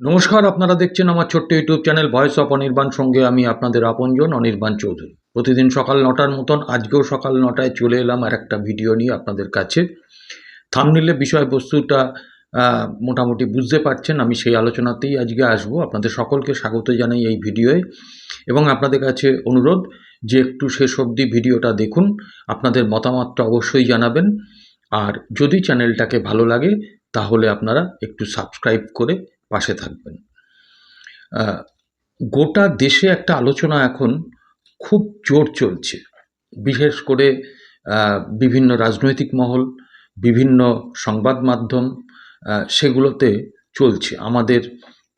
নমস্কার, আপনারা দেখছেন আমার ছোট্ট YouTube channel voice of Anirban সঙ্গে আমি আপনাদের আপনজন অনির্বাণ চৌধুরী। প্রতিদিন সকাল নটার মতন, আজকেও সকাল নটায় চলে এলাম আর একটা ভিডিও নিয়ে আপনাদের কাছে। থামনিলে বিষয়বস্তুটা মোটামুটি বুঝতে পারছেন, আমি সেই আলোচনাতেই আজকে আসব। আপনাদের সকলকে স্বাগত জানাই এই ভিডিওয়ে। এবং আপনাদের কাছে অনুরোধ যে একটু শেষ অবধি ভিডিওটা দেখুন, আপনাদের মতামতটা অবশ্যই জানাবেন। আর যদি চ্যানেলটাকে ভালো লাগে, তাহলে আপনারা একটু সাবস্ক্রাইব করে পাশে থাকবেন। গোটা দেশে একটা আলোচনা এখন খুব জোর চলছে। বিশেষ করে বিভিন্ন রাজনৈতিক মহল, বিভিন্ন সংবাদ মাধ্যম সেগুলোতে চলছে। আমাদের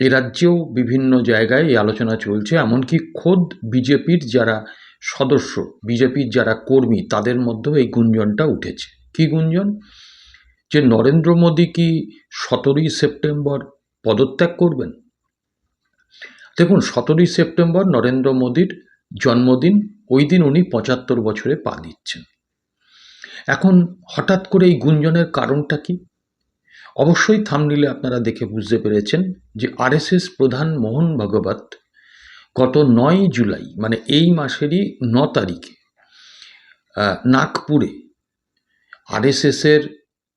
এ রাজ্যেও বিভিন্ন জায়গায় এই আলোচনা চলছে, এমনকি খোদ বিজেপির যারা সদস্য, বিজেপির যারা কর্মী, তাদের মধ্যেও এই গুঞ্জনটা উঠেছে। কি গুঞ্জন? যে নরেন্দ্র মোদী কি সতেরোই সেপ্টেম্বর পদত্যাগ করবেন? দেখুন, সতেরোই সেপ্টেম্বর নরেন্দ্র মোদীর জন্মদিন, ওই দিন উনি পঁচাত্তর বছরে পা দিচ্ছেন। এখন হঠাৎ করে এই গুঞ্জনের কারণটা কি? অবশ্যই থামনিলে আপনারা দেখে বুঝতে পেরেছেন যে আরএসএস প্রধান মোহন ভগবত গত নয় জুলাই মানে এই মাসেরই ন তারিখে নাগপুরে আরএসএসের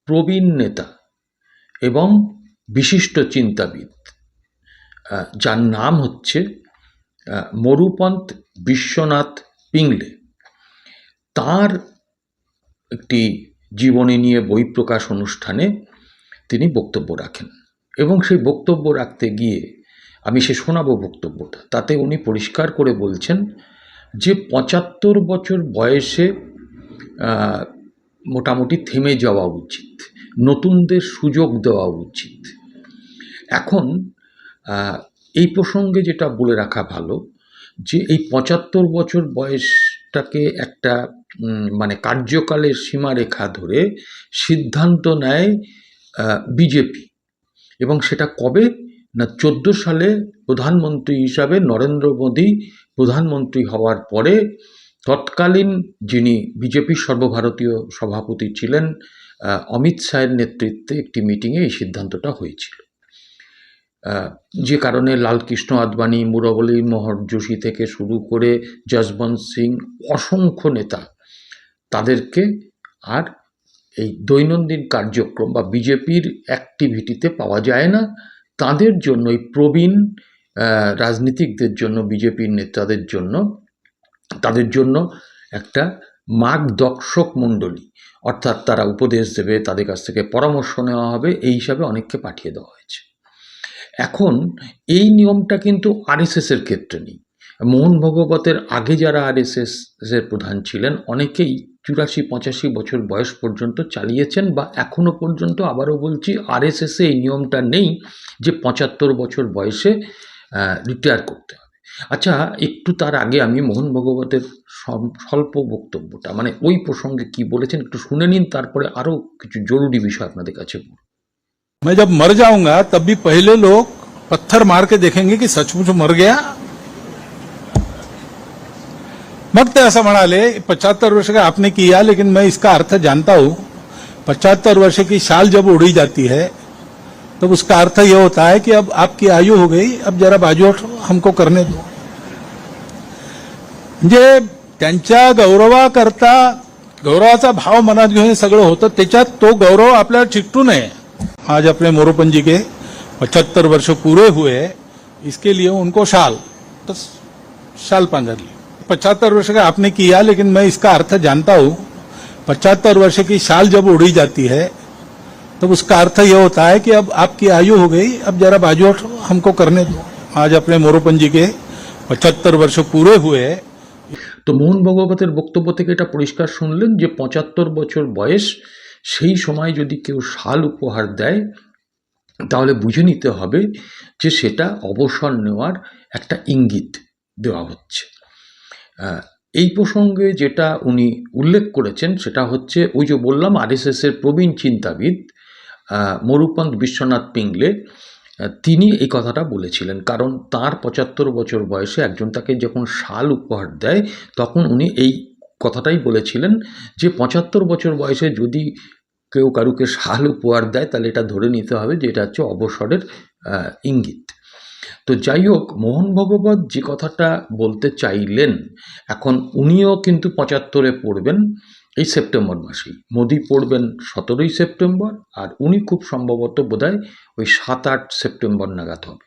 প্রবীণ নেতা এবং বিশিষ্ট চিন্তাবিদ। যার নাম হচ্ছে আহ, মরুপন্ত বিশ্বনাথ পিংলে। তার একটি জীবনী নিয়ে বই প্রকাশ অনুষ্ঠানে তিনি বক্তব্য রাখেন এবং সেই বক্তব্য রাখতে গিয়ে আমি সে শোনাবো বক্তব্যটা তাতে উনি পরিষ্কার করে বলছেন যে পঁচাত্তর বছর বয়সে মোটামুটি থেমে যাওয়া উচিত নতুনদের সুযোগ দেওয়া উচিত। এখন এই প্রসঙ্গে যেটা বলে রাখা ভালো, যে এই পঁচাত্তর বছর বয়সটাকে একটা মানে কার্যকালের সীমারেখা ধরে সিদ্ধান্ত নেয় বিজেপি। এবং সেটা কবে? না, চোদ্দ সালে প্রধানমন্ত্রী হিসাবে নরেন্দ্র মোদী প্রধানমন্ত্রী হওয়ার পরে তৎকালীন যিনি বিজেপির সর্বভারতীয় সভাপতি ছিলেন অমিত শাহের নেতৃত্বে একটি মিটিংয়ে এই সিদ্ধান্তটা হয়েছিল। যে কারণে লালকৃষ্ণ আদবানি মুরলী মোহর যোশী থেকে শুরু করে যশবন্ত সিং অসংখ্য নেতা, তাদেরকে আর এই দৈনন্দিন কার্যক্রম বা বিজেপির অ্যাক্টিভিটিতে পাওয়া যায় না। তাদের জন্য, এই প্রবীণ রাজনীতিকদের জন্য, বিজেপির নেতাদের জন্য, তাদের জন্য একটা মার্গদর্শক মণ্ডলী, অর্থাৎ তারা উপদেশ দেবে, তাদের কাছ থেকে পরামর্শ নেওয়া হবে, এই হিসাবে অনেককে পাঠিয়ে দেওয়া হয়েছে। এখন এই নিয়মটা কিন্তু আরএসএস এর ক্ষেত্রে নেই মোহন ভগবতের আগে যারা আরএসএস এর প্রধান ছিলেন, অনেকেই চুরাশি, পঁচাশি বছর বয়স পর্যন্ত চালিয়েছেন বা এখনও পর্যন্ত, আবারও বলছি আরএসএস এই নিয়মটা নেই যে পঁচাত্তর বছর বয়সে রিটায়ার করতে হবে আচ্ছা একটু তার আগে আমি মোহন ভগবতের স্বল্প বক্তব্যটা মানে ওই প্রসঙ্গে কি বলেছেন একটু শুনে নিন, তারপরে আরও কিছু জরুরি বিষয় আপনাদের কাছে বলব। मैं जब मर जाऊंगा तब भी पहले लोग पत्थर मार के देखेंगे कि सचमुच मर गया। मग ते असं म्हणाले पचहत्तर वर्ष का आपने किया लेकिन मैं इसका अर्थ जानता हूं। पचहत्तर वर्ष की शाल जब उड़ी जाती है तब उसका अर्थ यह होता है कि अब आपकी आयु हो गई अब जरा बाजू हमको करने दो। म्हणजे त्यांच्या गौरवाकरता गौरवाचा भाव मनात घेऊन सगळं होतं त्याच्यात तो गौरव आपल्याला चिकटू नये। आज अपने मोरोपन जी के पचहत्तर वर्ष पूरे हुए इसके लिए उनको शाल तो शाल पांजर ली पचहत्तर वर्ष का आपने किया लेकिन मैं इसका अर्थ जानता हूं पचहत्तर वर्ष की साल जब उड़ी जाती है तब उसका अर्थ यह होता है कि अब आपकी आयु हो गई अब जरा बाजू हमको करने दो आज अपने मोरोपन जी के पचहत्तर वर्ष पूरे हुए তো মোহন ভগবতের বক্তব্য থেকে এটা পরিষ্কার শুনলেন যে পঁচাত্তর বছর বয়স সেই সময় যদি কেউ শাল উপহার দেয় তাহলে বুঝে নিতে হবে যে সেটা অবসর নেওয়ার একটা ইঙ্গিত দেওয়া হচ্ছে। এই প্রসঙ্গে যেটা উনি উল্লেখ করেছেন সেটা হচ্ছে ওই যে বললাম আরএসএস এর প্রবীণ চিন্তাবিদ আহ, মরুপন্ত বিশ্বনাথ পিংলে তিনি এই কথাটা বলেছিলেন। কারণ তার পঁচাত্তর বছর বয়সে একজন তাকে যখন শাল উপহার দেয় তখন উনি এই কথাটাই বলেছিলেন যে পঁচাত্তর বছর বয়সে যদি কেউ কারুকে শাল উপহার দেয়, তাহলে এটা ধরে নিতে হবে যে এটা হচ্ছে অবসরের ইঙ্গিত। তো যাই হোক, মোহন ভগবত যে কথাটা বলতে চাইলেন, এখন উনিও কিন্তু পঁচাত্তরে পড়বেন এই সেপ্টেম্বর মাসেই। মোদি পড়বেন সতেরোই সেপ্টেম্বর আর উনি খুব সম্ভবত বোধহয় ওই সাত আট সেপ্টেম্বর নাগাদ হবে।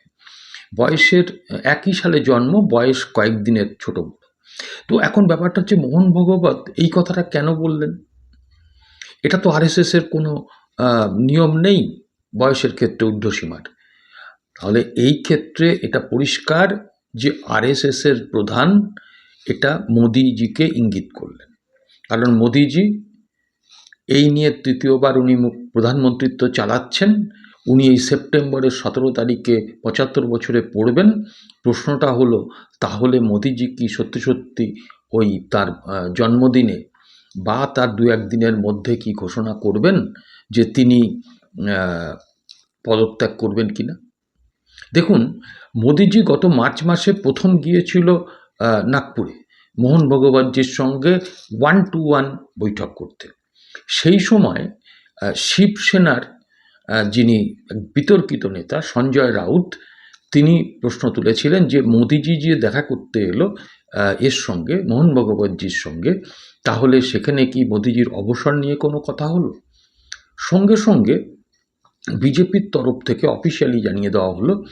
বয়সের একই সালে জন্ম, বয়স কয়েকদিনের ছোট তো এখন ব্যাপারটা হচ্ছে মোহন ভগবত এই কথাটা কেন বললেন? এটা তো আরএসএস এর কোনো নিয়ম নেই বয়সের ক্ষেত্রে ঊর্ধ্বসীমার। তাহলে এই ক্ষেত্রে এটা পরিষ্কার যে আরএসএস এর প্রধান এটা মোদিজিকে ইঙ্গিত করলেন। কারণ মোদিজি এই নিয়ে তৃতীয়বার উনি প্রধানমন্ত্রিত্ব চালাচ্ছেন। উনি এই সেপ্টেম্বরের সতেরো তারিখে পঁচাত্তর বছরে পড়বেন। প্রশ্নটা হলো, তাহলে মোদিজি কি সত্যি সত্যি ওই তার জন্মদিনে বা তার দু একদিনের মধ্যে কি ঘোষণা করবেন যে তিনি পদত্যাগ করবেন কি না? দেখুন, মোদিজি গত মার্চ মাসে প্রথম গিয়েছিল নাগপুরে মোহন ভগবতজির সঙ্গে ওয়ান টু ওয়ান বৈঠক করতে। সেই সময় শিবসেনার যিনি বিতর্কিত নেতা, সঞ্জয় রাউত, তিনি প্রশ্ন তুলেছিলেন যে মোদিজি যে দেখা করতে এলো এর সঙ্গে, মোহন ভগবতজির সঙ্গে, তাহলে সেখানে কি মোদিজির অবসর নিয়ে কোনো কথা হলো? সঙ্গে সঙ্গে বিজেপির তরফ থেকে অফিসিয়ালি জানিয়ে দেওয়া হলো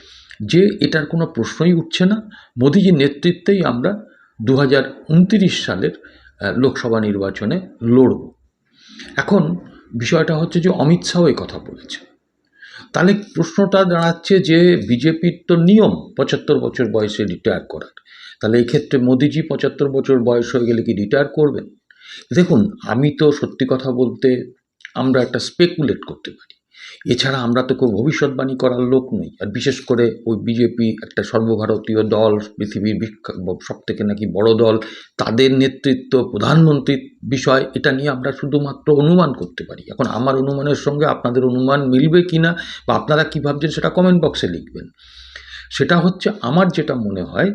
যে এটার কোনো প্রশ্নই উঠছে না। মোদিজির নেতৃত্বেই আমরা দু হাজার উনত্রিশ সালের লোকসভা নির্বাচনে লড়ব। এখন বিষয়টা হচ্ছে যে অমিত শাহ এই কথা বলেছে। তাহলে প্রশ্নটা দাঁড়াচ্ছে যে বিজেপির তো নিয়ম পঁচাত্তর বছর বয়সে রিটায়ার করার। তাহলে এক্ষেত্রে ক্ষেত্রে মোদিজি পঁচাত্তর বছর বয়স হয়ে গেলে কি রিটায়ার করবেন? দেখুন, আমি তো সত্যি কথা বলতে আমরা একটা স্পেকুলেট করতে পারি। এছাড়া আমরা তো কেউ ভবিষ্যৎবাণী করার লোক নই। আর বিশেষ করে ওই বিজেপি একটা সর্বভারতীয় দল, পৃথিবীর সব থেকে নাকি বড় দল, তাদের নেতৃত্ব, প্রধানমন্ত্রীর বিষয়, এটা নিয়ে আমরা শুধুমাত্র অনুমান করতে পারি। এখন আমার অনুমানের সঙ্গে আপনাদের অনুমান মিলবে কি না বা আপনারা কী ভাবছেন সেটা কমেন্ট বক্সে লিখবেন। সেটা হচ্ছে আমার যেটা মনে হয়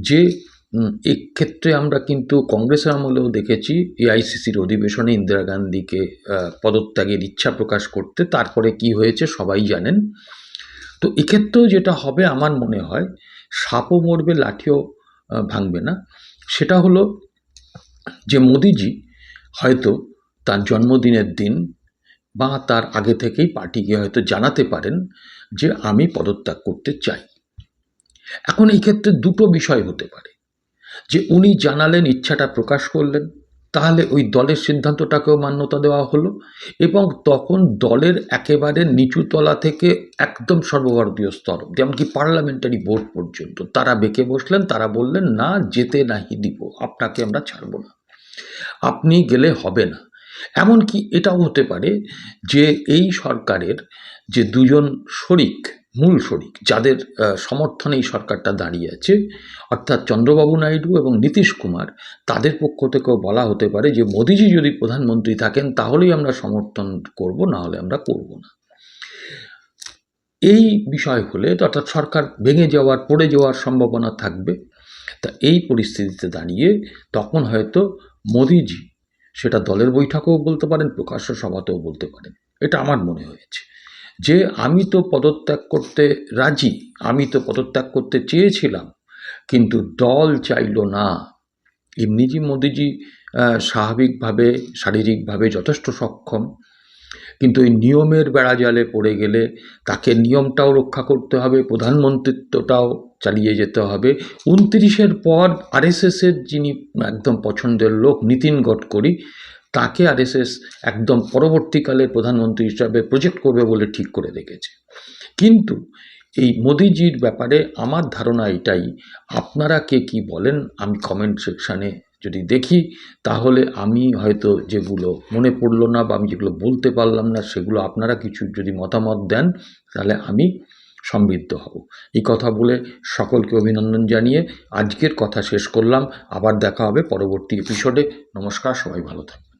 যে এক্ষেত্রে আমরা কিন্তু কংগ্রেসের আমলেও দেখেছি এআইসিসির অধিবেশনে ইন্দিরা গান্ধীকে পদত্যাগের ইচ্ছা প্রকাশ করতে, তারপরে কি হয়েছে সবাই জানেন। তো এক্ষেত্রেও যেটা হবে আমার মনে হয়, সাপও মরবে, লাঠিও ভাঙবে না। সেটা হলো যে মোদিজি হয়তো তার জন্মদিনের দিন বা তার আগে থেকেই পার্টিকে হয়তো জানাতে পারেন যে আমি পদত্যাগ করতে চাই। এখন এই ক্ষেত্রে দুটো বিষয় হতে পারে। যে উনি জানালেন, ইচ্ছাটা প্রকাশ করলেন, তাহলে ওই দলের সিদ্ধান্তটাকেও মান্যতা দেওয়া হলো এবং তখন দলের একেবারে নিচু তলা থেকে একদম সর্বভারতীয় স্তর, যেমনকি পার্লামেন্টারি বোর্ড পর্যন্ত, তারা বেঁকে বসলেন, তারা বললেন, না, যেতে নাহি দিব, আপনাকে আমরা ছাড়বো না। আপনি গেলে হবে না। এমনকি এটাও হতে পারে যে এই সরকারের যে দুজন শরিক মূল শরিক, যাদের সমর্থনে এই সরকারটা দাঁড়িয়ে আছে। অর্থাৎ চন্দ্রবাবু নাইডু এবং নীতিশ কুমার, তাদের পক্ষ থেকেও বলা হতে পারে যে, মোদিজি যদি প্রধানমন্ত্রী থাকেন, তাহলেই আমরা সমর্থন করব না হলে আমরা করব না। এই বিষয় হলে, অর্থাৎ সরকার ভেঙে যাওয়ার, পড়ে যাওয়ার সম্ভাবনা থাকবে। তা এই পরিস্থিতিতে দাঁড়িয়ে তখন হয়তো মোদিজি সেটা দলের বৈঠকেও বলতে পারেন, প্রকাশ্য সভাতেও বলতে পারেন। এটা আমার মনে হয়েছে। যে আমি তো পদত্যাগ করতে রাজি, আমি তো পদত্যাগ করতে চেয়েছিলাম, কিন্তু দল চাইলো না। এমনিজি মোদিজি স্বাভাবিকভাবে, শারীরিকভাবে যথেষ্ট সক্ষম, কিন্তু এই নিয়মের বেড়াজালে পড়ে গেলে তাকে নিয়মটাও রক্ষা করতে হবে, প্রধানমন্ত্রিত্বটাও চালিয়ে যেতে হবে। উনত্রিশের পর আরএসএসের যিনি একদম পছন্দের লোক, নীতিন গডকরি তাকে আরএসএস একদম পরবর্তীকালে প্রধানমন্ত্রী হিসাবে প্রজেক্ট করবে বলে ঠিক করে রেখেছে। কিন্তু এই মোদিজির ব্যাপারে আমার ধারণা এটাই, আপনারা কে কি বলেন আমি কমেন্ট সেকশানে যদি দেখি, তাহলে আমি হয়তো যেগুলো মনে পড়ল না বা আমি যেগুলো বলতে পারলাম না, সেগুলো আপনারা কিছু যদি মতামত দেন, তাহলে আমি সমৃদ্ধ হব। এই কথা বলে সকলকে অভিনন্দন জানিয়ে আজকের কথা শেষ করলাম। আবার দেখা হবে পরবর্তী এপিসোডে নমস্কার, সবাই ভালো থাকবেন